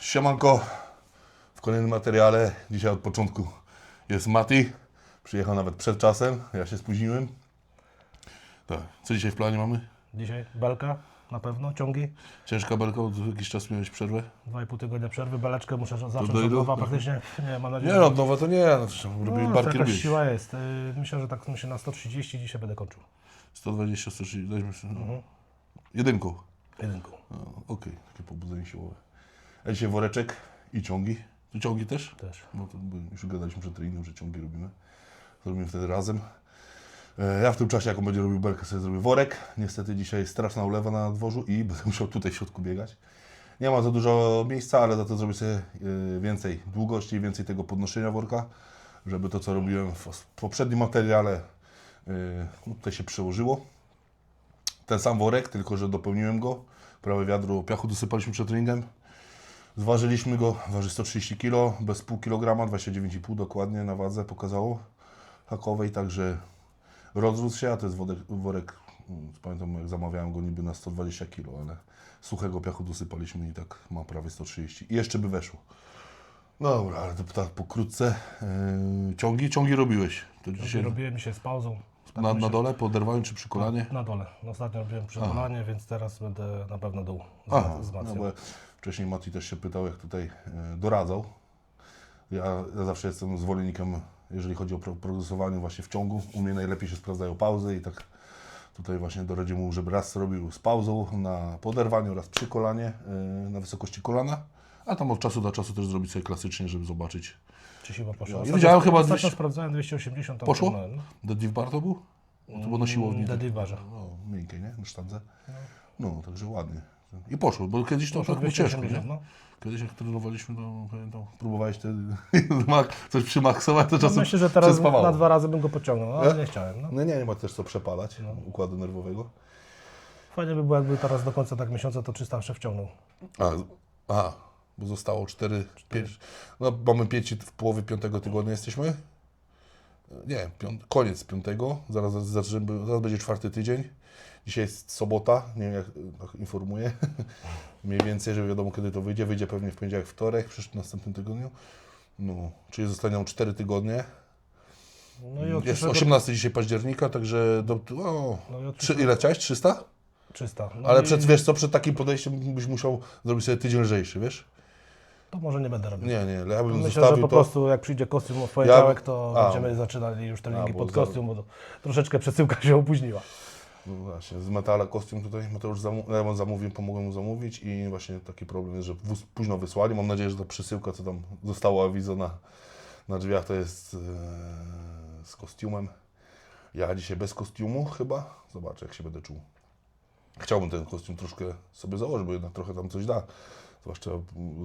Siemanko, w kolejnym materiale, dzisiaj od początku jest Mati, przyjechał nawet przed czasem, ja się spóźniłem. Tak, co dzisiaj w planie mamy? Dzisiaj belka na pewno, ciągi. Ciężka belka, tu jakiś czas miałeś przerwę? Dwa i pół tygodnia przerwy, beleczkę muszę zacząć od nowa praktycznie. Nie, mam nadzieję, Nie no, nowe to nie, no, to robię no, barki robić. siła jest. Yy, Myślę, że tak myślę na 130 dzisiaj będę kończył. 120, 130, dajmy sobie, no. Mhm. jedynką. Jedynką. No, Okej, takie pobudzenie siłowe. A dzisiaj woreczek i ciągi. Tu ciągi też? Też. No to już gadaliśmy przed treningiem, że ciągi robimy. Zrobimy wtedy razem. E, Ja w tym czasie, jak on będzie robił belkę, sobie zrobię worek. Niestety dzisiaj straszna ulewa na dworzu i będę musiał tutaj w środku biegać. Nie ma za dużo miejsca, ale za to zrobię sobie e, więcej długości więcej tego podnoszenia worka, żeby to, co robiłem w poprzednim materiale, e, no, tutaj się przełożyło. Ten sam worek, tylko że dopełniłem go. Prawie wiadro piachu dosypaliśmy przed treningiem. Zważyliśmy go, waży 130 kg, bez pół kilograma, 29,5 dokładnie na wadze pokazało hakowej, także rozrósł się, a to jest worek, worek mm, pamiętam jak zamawiałem go niby na 120 kg, ale suchego piachu dosypaliśmy i tak ma prawie 130 i jeszcze by weszło. Dobra, ale to tak pokrótce. Yy, ciągi? Ciągi robiłeś. To Dzisiaj robiłem dzisiaj z pauzą. na, na dole, po oderwaniu czy przy kolanie? Na dole. Ostatnio robiłem przykolanie, więc teraz będę na pewno dół Aha, z, z no bo wcześniej Mati też się pytał, jak tutaj e, doradzał. Ja, ja zawsze jestem zwolennikiem, jeżeli chodzi o pro, progresowanie właśnie w ciągu. U mnie najlepiej się sprawdzają pauzy i tak tutaj właśnie doradził mu, żeby raz zrobił z pauzą na poderwaniu, raz przy kolanie, e, na wysokości kolana. A tam od czasu do czasu też zrobić sobie klasycznie, żeby zobaczyć. Czy siła poszła? Ja Ostatnio- widziałem chyba Ostatnio 200 sprawdzałem 280 tam Poszło? no. Deadlift bar to był? No to było na siłowni. tak. Deadlift No, miękkie, nie? Na sztandze. No, także ładnie. I poszło, bo kiedyś to tak było ciężko, 280, nie? no. Kiedyś jak trenowaliśmy, to pamiętam, próbowałeś mak- coś przymaksować, to No czasem myślę, że teraz na dwa razy bym go pociągnął, ale nie chciałem. No. No nie, nie ma też co przepalać układu nerwowego. Fajnie by było, jakby teraz do końca tak miesiąca to 300 jeszcze wciągnął. A, aha, bo zostało 4, 5, no mamy 5 w połowie piątego tygodnia jesteśmy. Nie, piąt, koniec piątego, zaraz, zaczniemy, zaraz będzie czwarty tydzień. Dzisiaj jest sobota, nie wiem jak tak informuję. Mniej więcej, żeby wiadomo kiedy to wyjdzie. Wyjdzie pewnie w poniedziałek, wtorek, w przyszłym następnym tygodniu. No, czyli zostaną 4 tygodnie. No i od Jest przyszłego- 18 dzisiaj października, także do, o, No i od trzy, ile chciałeś? 300? 300. No Ale i przed, wiesz co, przed takim podejściem byś musiał zrobić sobie tydzień lżejszy, wiesz? To może nie będę robił. Nie, nie, ale ja bym Myślę, że zostawił po to. prostu jak przyjdzie kostium w poniedziałek, to A. będziemy zaczynali już treningi A, bo pod kostium, bo to troszeczkę przesyłka się opóźniła. No właśnie, z metala kostium tutaj Mateusz zamu- ja mu zamówił, pomogłem mu zamówić i właśnie taki problem jest, że wóz późno wysłali. Mam nadzieję, że ta przesyłka, co tam została awizo na, na drzwiach, to jest e, z kostiumem. Ja dzisiaj bez kostiumu chyba. Zobaczę, jak się będę czuł. Chciałbym ten kostium troszkę sobie założyć, bo jednak trochę tam coś da. Zwłaszcza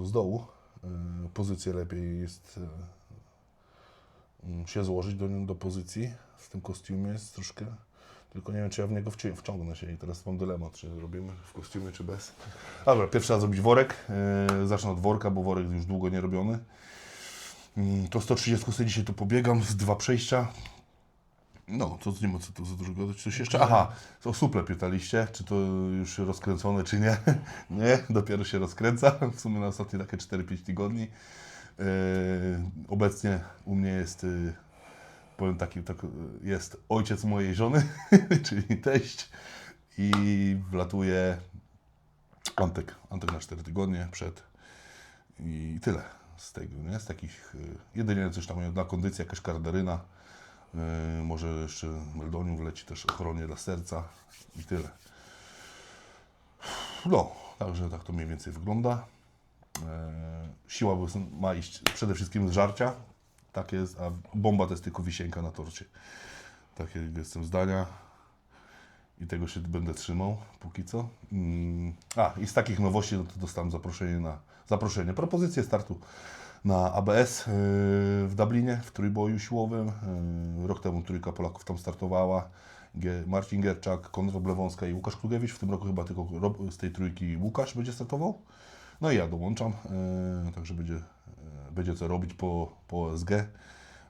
z dołu. E, pozycję lepiej jest e, mm, się złożyć do, do pozycji. W tym kostiumie jest troszkę tylko nie wiem, czy ja w niego wci- wciągnę się i teraz mam dylemat, czy robimy w kostiumie, czy bez. Dobra, pierwszy raz zrobić worek. Yy, zacznę od worka, bo worek już długo nie robiony. Yy, to 130 sobie dzisiaj tu pobiegam, z dwa przejścia. No, to nie ma co tu za dużo gadać. Coś jeszcze? Aha, to suple pytaliście, czy to już rozkręcone, czy nie. nie, dopiero się rozkręca. W sumie na ostatnie takie 4-5 tygodni. Yy, obecnie u mnie jest yy, powiem taki, tak, jest ojciec mojej żony, czyli teść i wlatuje Antek, Antek na 4 tygodnie przed i tyle z tego, nie? Z takich, jedynie coś tam na kondycję, jakaś kardaryna, może jeszcze meldonium wleci też ochronie dla serca i tyle. No, także tak to mniej więcej wygląda. E, Siła ma iść przede wszystkim z żarcia, tak jest, a bomba to jest tylko wisienka na torcie. Takie jestem zdania i tego się będę trzymał póki co. Mm, A, i z takich nowości no to dostałem zaproszenie na zaproszenie, propozycję startu na ABS yy, w Dublinie, w trójboju siłowym. Yy, Rok temu trójka Polaków tam startowała. Marcin Gierczak, Konrad Blewąska i Łukasz Klugiewicz. W tym roku chyba tylko z tej trójki Łukasz będzie startował. No i ja dołączam, yy, także będzie, będzie co robić po, po OSG.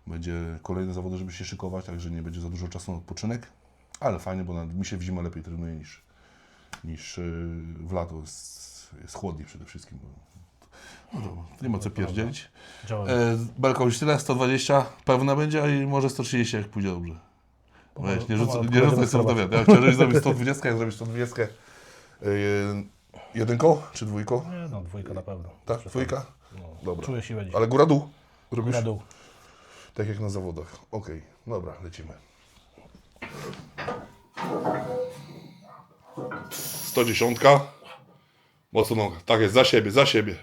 Będzie kolejne zawody, żeby się szykować, także nie będzie za dużo czasu na odpoczynek. Ale fajnie, bo mi się w zimę lepiej trenuje niż, niż w lato. Jest, jest chłodniej przede wszystkim. No nie ma co pierdzielić. Działamy. E, belka już tyle, 120 pewna będzie i może 130 jak pójdzie dobrze. Pomalu- Weź, nie pomalu nie rzucaj dowiad. Ja chciałem, żebyś zrobił 120, jak zrobisz 120 e, jedynką czy dwójką? Nie, no dwójka na pewno. Tak, dwójka? No, Dobra. Czuję siłę dzisiaj. Ale góra-dół? Robisz? Na dół. Tak jak na zawodach. Okej, dobra, lecimy. 110. Mocno noga. Tak jest, za siebie, za siebie.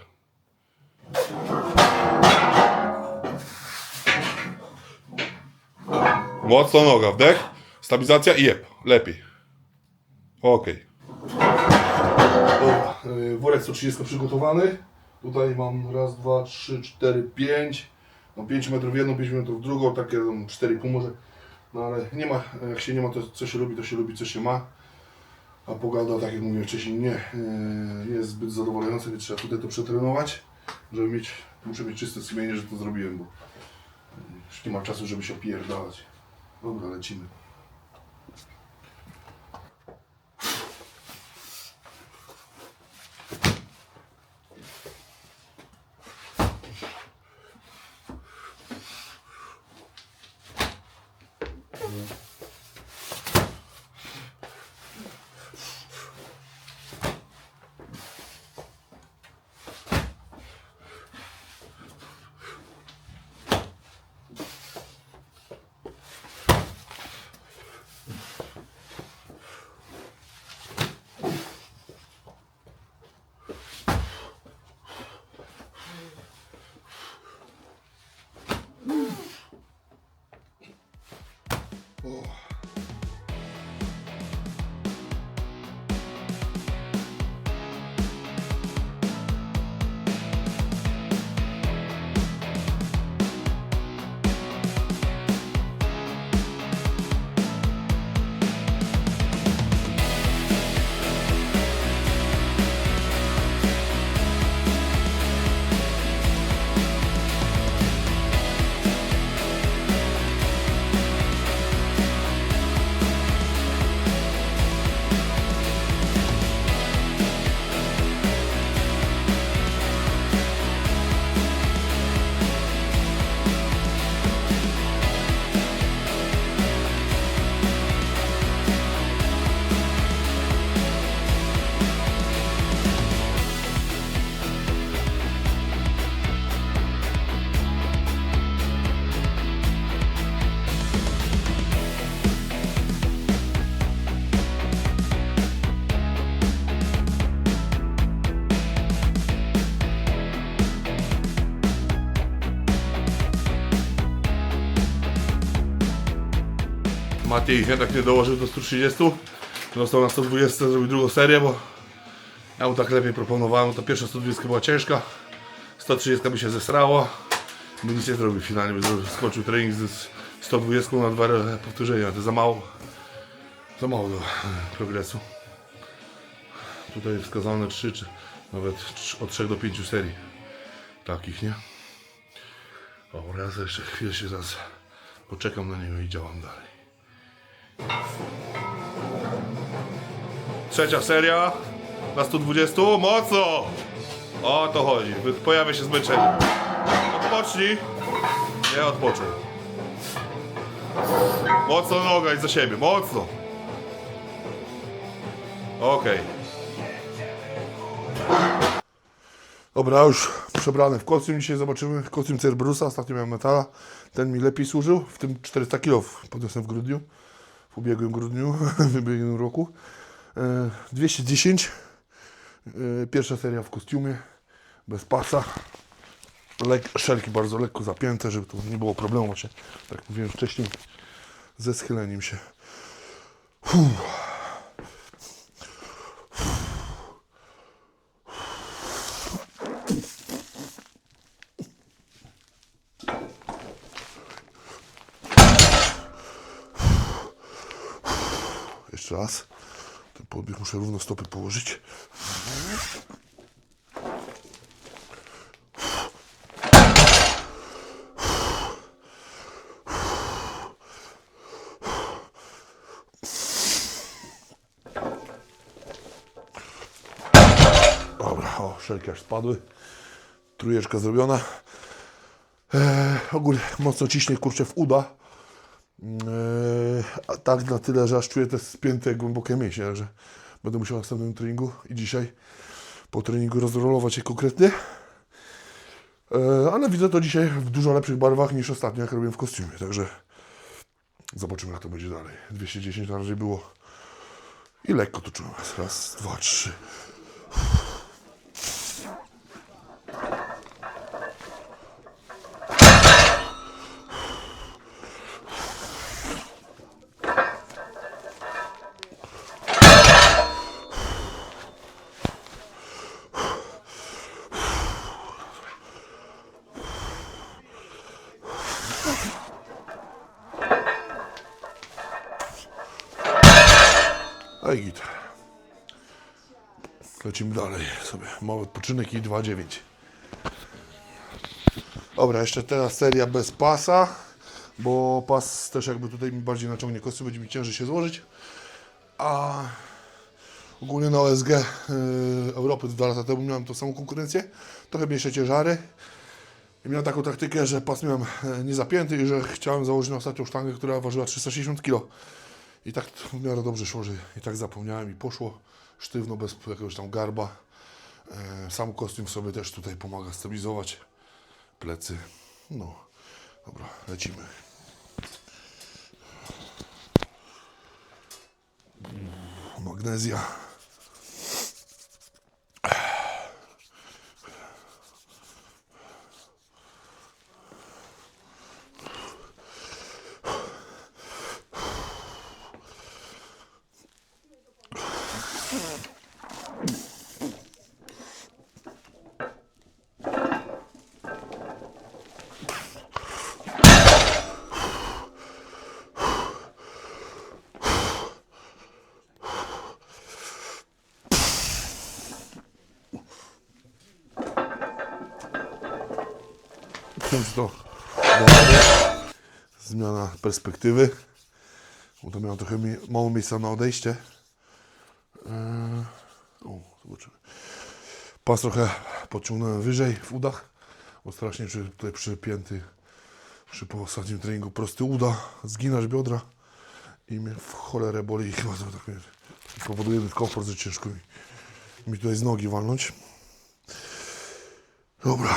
Mocno noga, wdech, stabilizacja i jeb. Lepiej. Okej. Dobra, y, worek 130 przygotowany. Tutaj mam raz, dwa, trzy, cztery, pięć. No 5 metrów w jedną, 5 metrów w drugą, takie tam 4,5 może. No ale nie ma, jak się nie ma, to co się lubi, to się lubi, co się ma. A pogoda, tak jak mówiłem wcześniej, nie yy, jest zbyt zadowalająca, więc trzeba tutaj to przetrenować, żeby mieć, muszę mieć czyste sumienie, że to zrobiłem, bo już nie ma czasu, żeby się opierdalać. Vamos lá, Latina. Dobra, lecimy. Matiej jednak nie dołożył do 130. Został na 120, zrobił drugą serię, bo ja mu tak lepiej proponowałem. Ta pierwsza 120 była ciężka, 130 by się zesrała. By nic nie zrobił finalnie, by skończył trening z 120 na dwa powtórzenia. To za mało, za mało do e, progresu. Tutaj wskazane 3, czy nawet od 3 do 5 serii takich, nie? Dobra, ja jeszcze chwilę się zaraz poczekam na niego i działam dalej. Trzecia seria na 120. Mocno! O to chodzi. Pojawia się zmęczenie. Odpocznij. Nie odpoczął. Mocno noga i za siebie. Mocno. Okej. Dobra, już przebrany w kostium. Dzisiaj zobaczymy kostium Cerberusa. Ostatnio miałem metala. Ten mi lepiej służył. W tym 400 kg podniosłem w grudniu. W ubiegłym grudniu, w ubiegłym roku. E, 210. E, Pierwsza seria w kostiumie. Bez pasa. Lek, szelki bardzo lekko zapięte, żeby tu nie było problemu właśnie, tak mówiłem wcześniej, ze schyleniem się. Fuh. Jeszcze raz. Ten podbieg muszę równo stopy położyć. Dobra, o, szelki aż spadły. Trójeczka zrobiona. E, ogólnie mocno ciśnie kurczę w uda. A tak na tyle, że aż czuję te spięte głębokie mięśnie, także będę musiał na następnym treningu i dzisiaj po treningu rozrolować je konkretnie. E, ale widzę to dzisiaj w dużo lepszych barwach niż ostatnio, jak robiłem w kostiumie, także zobaczymy, jak to będzie dalej. 210 na razie było i lekko to czułem. Raz, dwa, trzy. A Lecimy dalej sobie. Mały odpoczynek i 2,9. Dobra, jeszcze teraz seria bez pasa, bo pas też jakby tutaj mi bardziej naciągnie kosty, będzie mi ciężej się złożyć. A ogólnie na OSG yy, Europy dwa lata temu miałem tą samą konkurencję, trochę mniejsze ciężary. I miałem taką taktykę, że pas miałem e, niezapięty i że chciałem założyć na ostatnią sztangę, która ważyła 360 kg. I tak w miarę dobrze szło, że i tak zapomniałem i poszło sztywno, bez jakiegoś tam garba. E, sam kostium sobie też tutaj pomaga stabilizować plecy. No, dobra, lecimy. Magnezja. Więc to zmiana perspektywy, bo to miało trochę mi- mało miejsca na odejście. Eee, o, zobaczymy. Pas trochę podciągnąłem wyżej w udach, bo strasznie tutaj przypięty przy po ostatnim treningu prosty uda, zginasz biodra i mnie w cholerę boli i chyba to tak mnie powoduje dyskomfort, że ciężko mi, mi tutaj z nogi walnąć. Dobra,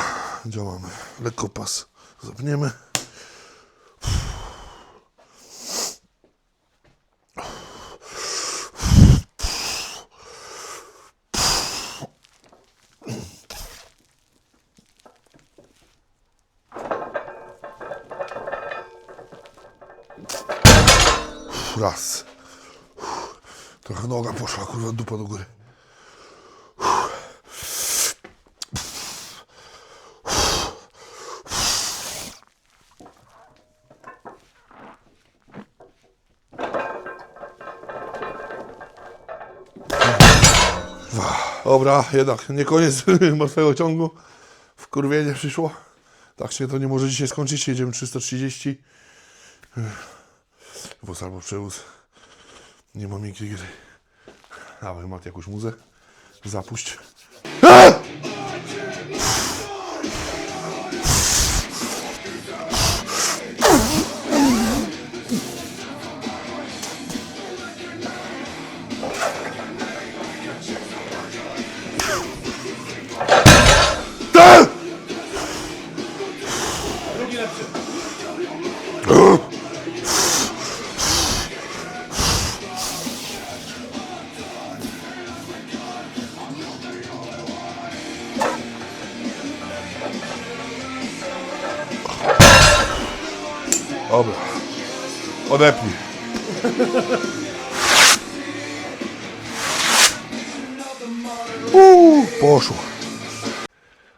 działamy. Lekko pas zapniemy. Raz. Trochę noga poszła, kurwa, dupa do góry. Dobra, jednak nie koniec martwego ciągu. Wkurwienie przyszło. Tak się to nie może dzisiaj skończyć. Jedziemy 330. Wóz albo przewóz. Nie mam miękkiej gry. Dawaj, mat jakąś muzę. Zapuść. Dobra.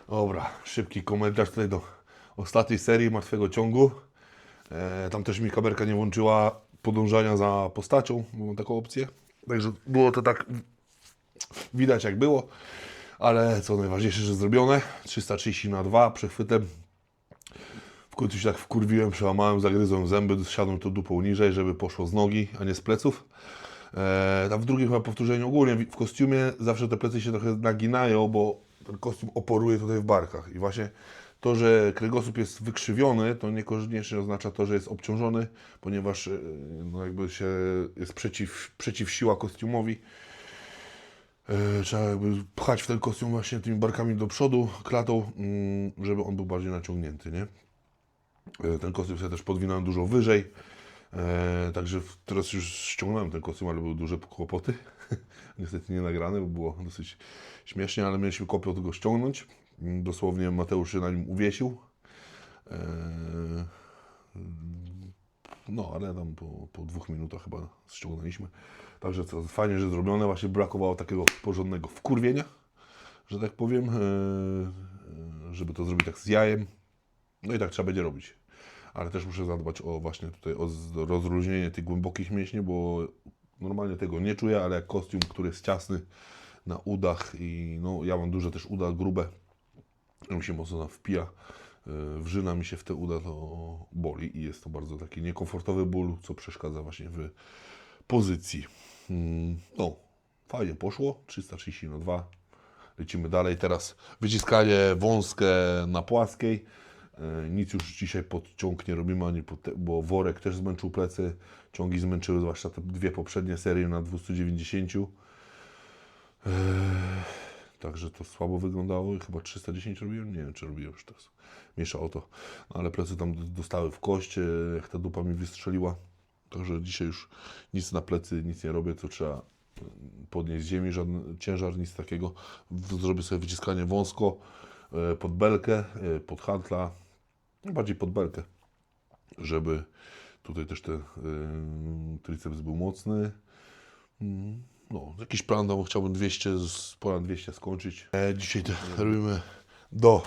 Dobra, szybki komentarz tutaj do ostatniej serii Martwego Ciągu. E, tam też mi kamerka nie włączyła podążania za postacią, mam taką opcję. Także było to tak widać jak było, ale co najważniejsze, że zrobione. 330 na 2 przechwytem. W końcu się tak wkurwiłem, przełamałem, zagryzłem zęby, siadłem to dupą niżej, żeby poszło z nogi, a nie z pleców. E, tam w drugim chyba powtórzeniu ogólnie w kostiumie zawsze te plecy się trochę naginają, bo ten kostium oporuje tutaj w barkach. I właśnie to, że kręgosłup jest wykrzywiony, to niekoniecznie oznacza to, że jest obciążony, ponieważ e, no jakby się jest przeciw, przeciwsiła kostiumowi. E, Trzeba jakby pchać w ten kostium właśnie tymi barkami do przodu, klatą, mm, żeby on był bardziej naciągnięty, nie? E, Ten kostium sobie też podwinąłem dużo wyżej. E, także teraz już ściągnąłem ten kostium, ale były duże kłopoty. Niestety nie nagrane, bo było dosyć śmiesznie, ale mieliśmy kopią tego ściągnąć. Mm, Dosłownie Mateusz się na nim uwiesił. E, no, ale tam po, po dwóch minutach chyba ściągnęliśmy. Także co, fajnie, że zrobione. Właśnie brakowało takiego porządnego wkurwienia, że tak powiem, e, żeby to zrobić tak z jajem. No i tak trzeba będzie robić. Ale też muszę zadbać o właśnie tutaj o rozluźnienie tych głębokich mięśni, bo normalnie tego nie czuję, ale kostium, który jest ciasny na udach i no ja mam duże też uda grube, mi się mocno wpija, yy, wrzyna mi się w te uda, to boli i jest to bardzo taki niekomfortowy ból, co przeszkadza właśnie w pozycji. Mm, No, fajnie poszło, 330 na 2. Lecimy dalej. Teraz wyciskanie wąskie na płaskiej. E, Nic już dzisiaj pod ciąg nie robimy, ani pod te, bo worek też zmęczył plecy. Ciągi zmęczyły, zwłaszcza te dwie poprzednie serie na 290. Eee, Także to słabo wyglądało i chyba 310 robiłem. Nie wiem, czy robiłem już teraz. Miesza o to. No, ale plecy tam dostały w kość, e, jak ta dupa mi wystrzeliła. Także dzisiaj już nic na plecy, nic nie robię, to trzeba podnieść z ziemi, żaden ciężar, nic takiego. Zrobię sobie wyciskanie wąsko, e, pod belkę, pod hantla, bardziej pod belkę, żeby tutaj też ten y, triceps był mocny. Mm, No, jakiś plan, tam chciałbym 200, z- ponad 200 skończyć. E, dzisiaj te robimy do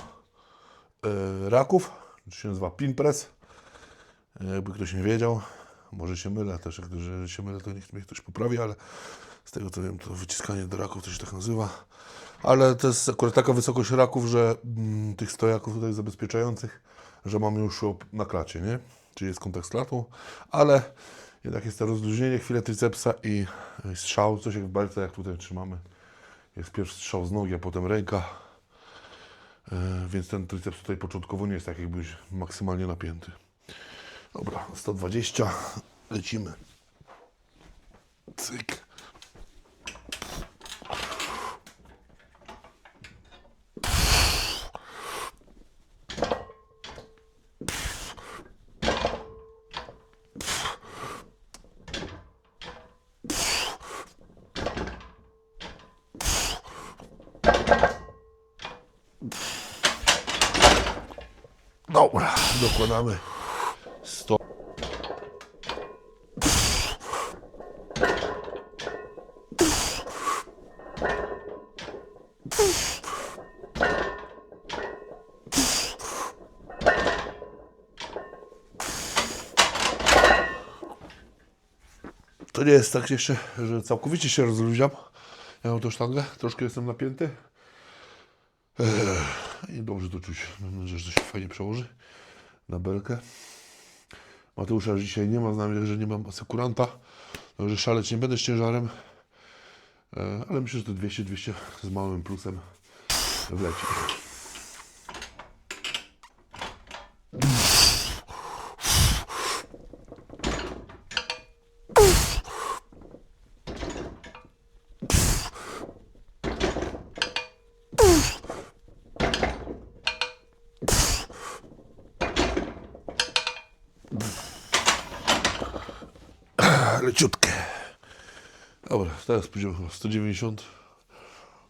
e, raków, to się nazywa pin press. E, jakby ktoś nie wiedział, może się mylę, też jak że się mylę, to niech mnie ktoś poprawi, ale z tego co wiem, to wyciskanie do raków to się tak nazywa. Ale to jest akurat taka wysokość raków, że mm, tych stojaków tutaj zabezpieczających, że mamy już na klacie, nie? Czyli jest kontakt z ale jednak jest to rozluźnienie, chwilę tricepsa i strzał, coś jak w belce, jak tutaj trzymamy. Jest pierwszy strzał z nogi, a potem ręka. E, Więc ten triceps tutaj początkowo nie jest tak jakby maksymalnie napięty. Dobra, 120, lecimy. Cyk. Dobra, dokładamy 100. To nie jest tak jeszcze, że całkowicie się rozluźniam. Ja mam tą sztangę, troszkę jestem napięty. I dobrze to czuć. Mam nadzieję, że to się fajnie przełoży na belkę. Mateusza dzisiaj nie ma z nami, że nie mam asekuranta. Także szaleć nie będę z ciężarem. E, Ale myślę, że to 200-200 z małym plusem wleci. Leciutkie. Dobra, teraz pójdziemy chyba 190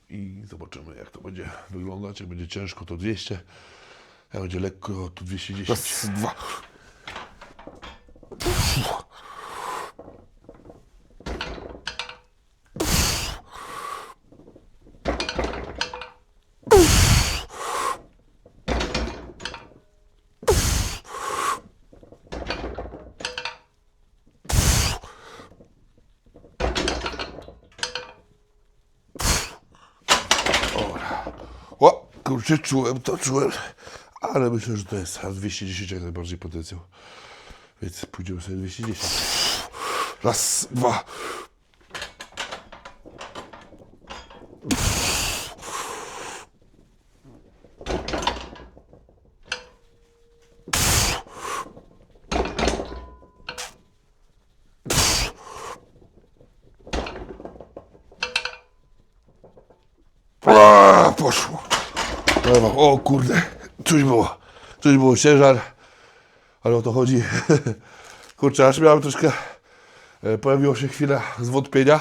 i zobaczymy jak to będzie wyglądać. Jak będzie ciężko to 200, jak będzie lekko to 210. Raz, dwa. Kurczę, czułem to, czułem. Ale myślę, że to jest a 210 jak najbardziej potencjał. Więc pójdziemy sobie 210. Raz, dwa. poszło. Dobra, o kurde, coś było, coś było ciężar, ale o to chodzi. Kurczę, aż miałem troszkę, e, pojawiła się chwila zwątpienia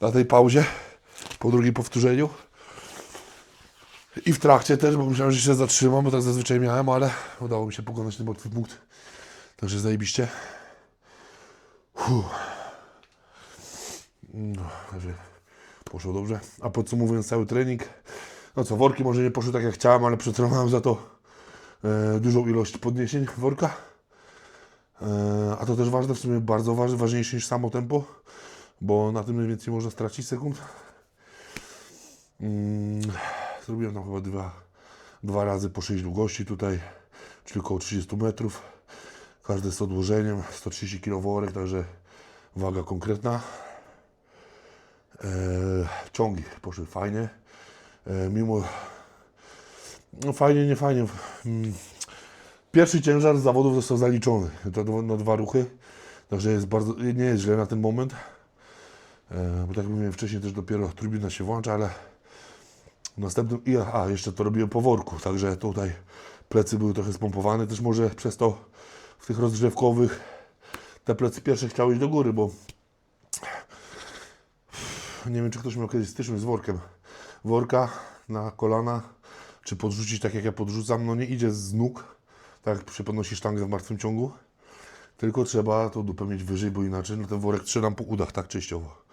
na tej pauzie, po drugim powtórzeniu. I w trakcie też, bo myślałem, że się zatrzymam, bo tak zazwyczaj miałem, ale udało mi się pokonać ten martwy punkt. Także zajebiście. No, także poszło dobrze. A podsumowując cały trening, no co, worki może nie poszły tak jak chciałem, ale przetrenowałem za to e, dużą ilość podniesień worka. E, a to też ważne, w sumie bardzo ważne, ważniejsze niż samo tempo, bo na tym najwięcej można stracić sekund. Mm, zrobiłem tam chyba dwa, dwa razy po 6 długości tutaj, czyli około 30 metrów. Każde z odłożeniem, 130 kg worek, także waga konkretna. E, ciągi poszły fajnie. E, mimo. No fajnie, nie fajnie. Mm, Pierwszy ciężar z zawodów został zaliczony na dwa ruchy. Także jest bardzo, nie jest źle na ten moment. E, bo tak jak mówiłem wcześniej, też dopiero turbina się włącza, ale w następnym. I, a, jeszcze to robiłem po worku, także tutaj plecy były trochę spompowane. Też może przez to w tych rozgrzewkowych te plecy pierwsze chciały iść do góry, bo nie wiem, czy ktoś miał kiedyś styczność z workiem. Worka na kolana, czy podrzucić tak jak ja podrzucam, no nie idzie z nóg, tak jak się sztangę w martwym ciągu, tylko trzeba tą dupę mieć wyżej, bo inaczej no ten worek trzynam po udach, tak częściowo.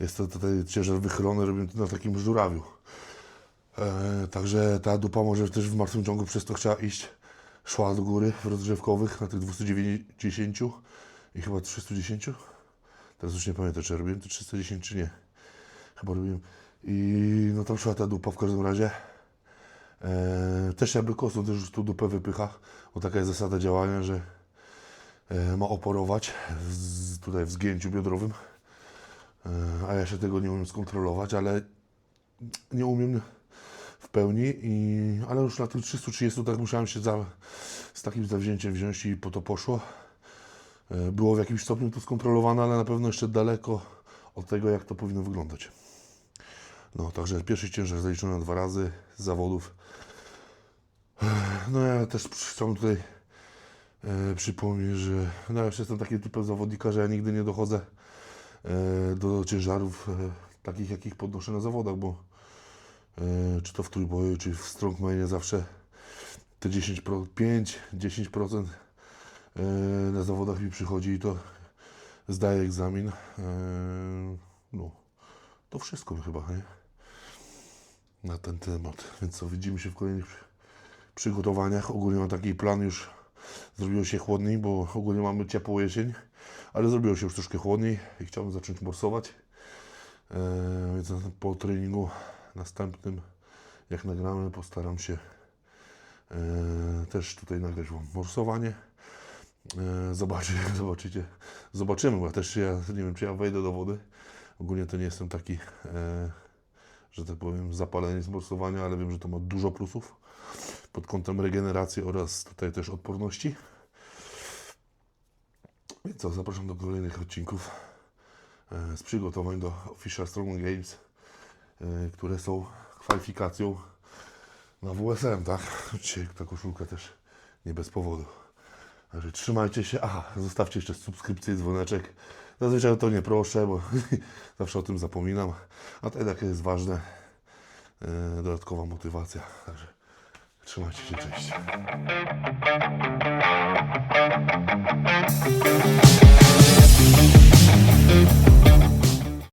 Jest to tutaj ciężar wychylony, robimy to na takim żurawiu. E, także ta dupa może też w martwym ciągu przez to chciała iść, szła do góry w rozgrzewkowych na tych 290 i chyba 310. Teraz już nie pamiętam, czy robiłem to 310 czy nie. Chyba robiłem. I no tam szła ta dupa w każdym razie. E, też jakby kosą też tu dupę wypycha, bo taka jest zasada działania, że e, ma oporować z, tutaj w zgięciu biodrowym. E, a ja się tego nie umiem skontrolować, ale nie umiem w pełni, i, ale już na tych 330 tak musiałem się za, z takim zawzięciem wziąć i po to poszło. E, Było w jakimś stopniu to skontrolowane, ale na pewno jeszcze daleko od tego, jak to powinno wyglądać. No, także pierwszy ciężar zaliczony dwa razy z zawodów. No ja też chciałbym tutaj e, przypomnieć, że no, ja jestem takim typem zawodnika, że ja nigdy nie dochodzę e, do ciężarów e, takich, jakich podnoszę na zawodach, bo e, czy to w trójboju, czy w strongmanie zawsze te 10, 5-10% e, na zawodach mi przychodzi i to zdaję egzamin. E, no, to wszystko chyba, nie? Na ten temat. Więc co, widzimy się w kolejnych przy- przygotowaniach. Ogólnie mam taki plan już, zrobiło się chłodniej, bo ogólnie mamy ciepłą jesień, ale zrobiło się już troszkę chłodniej i chciałbym zacząć morsować. E, więc po treningu następnym, jak nagramy, postaram się e, też tutaj nagrać Wam morsowanie. E, zobaczy, zobaczycie, zobaczymy, bo ja też ja nie wiem, czy ja wejdę do wody. Ogólnie to nie jestem taki, e, że tak powiem, zapalenie z morsowania, ale wiem, że to ma dużo plusów pod kątem regeneracji oraz tutaj też odporności. Więc co, zapraszam do kolejnych odcinków e, z przygotowań do Official Strongman Games, e, które są kwalifikacją na WSM, tak? Dzisiaj ta koszulka też nie bez powodu. Także trzymajcie się. Aha, zostawcie jeszcze subskrypcję dzwoneczek. Zazwyczaj o to nie proszę, bo zawsze o tym zapominam, a to jednak jest ważne. E, dodatkowa motywacja. Także trzymajcie się, cześć.